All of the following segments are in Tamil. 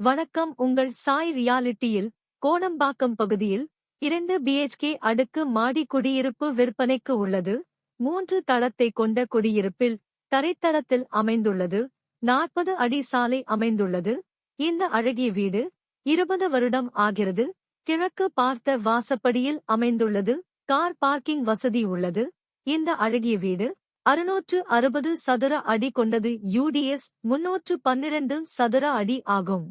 வணக்கம். உங்கள் சாய் ரியாலிட்டியில் கோணம்பாக்கம் பகுதியில் இரண்டு பிஹெச்கே அடுக்கு மாடி குடியிருப்பு விற்பனைக்கு உள்ளது. மூன்று தளத்தை கொண்ட குடியிருப்பில் தரைத்தளத்தில் அமைந்துள்ளது. நாற்பது அடி சாலை அமைந்துள்ளது. இந்த அழகிய வீடு இருபது வருடம் ஆகிறது. கிழக்கு பார்த்த வாசப்படியில் அமைந்துள்ளது. கார் பார்க்கிங் வசதி உள்ளது. இந்த அழகிய வீடு அறுநூற்று அறுபது சதுர அடி கொண்டது. யூடிஎஸ் முன்னூற்று பன்னிரண்டு சதுர அடி ஆகும்.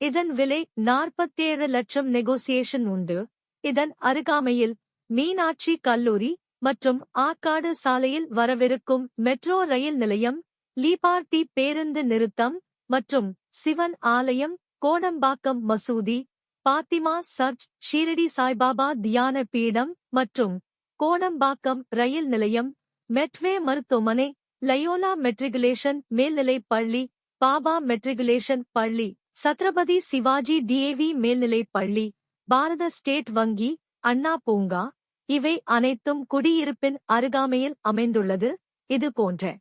இதன் விலை நாற்பத்தேழு லட்சம் நெகோசியேஷன் உண்டு. இதன் அருகாமையில் மீனாட்சி கல்லூரி மற்றும் ஆக்காடு சாலையில் வரவிருக்கும் மெட்ரோ ரயில் நிலையம் லீபார்த்தி பேருந்து நிறுத்தம் மற்றும் சிவன் ஆலயம் கோடம்பாக்கம் மசூதி பாத்திமா சர்ச் ஷீரடி சாய்பாபா தியான பீடம் மற்றும் கோடம்பாக்கம் ரயில் நிலையம் மெட்வே மருத்துவமனை லயோலா மெட்ரிகுலேஷன் மேல்நிலைப் பள்ளி பாபா மெட்ரிகுலேஷன் பள்ளி சத்ரபதி சிவாஜி டிஏவி மேல்நிலைப் பள்ளி பாரத ஸ்டேட் வங்கி அண்ணா பூங்கா. இவை அனைத்தும் குடியிருப்பின் அருகாமையில் அமைந்துள்ளது. இது போன்ற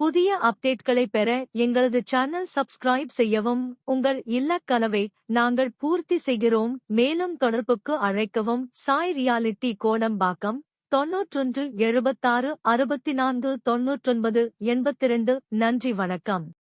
புதிய அப்டேட்களை பெற எங்களது சேனல் சப்ஸ்கிரைப் செய்யவும் உங்கள் இல்லக் கனவை நாங்கள் பூர்த்தி செய்கிறோம். மேலும் தொடர்புக்கு அழைக்கவும். சாய் ரியாலிட்டி கோடம்பாக்கம் தொன்னூற்றொன்று எழுபத்தாறு அறுபத்தி நான்கு தொன்னூற்றொன்பது எண்பத்திரண்டு. நன்றி வணக்கம்.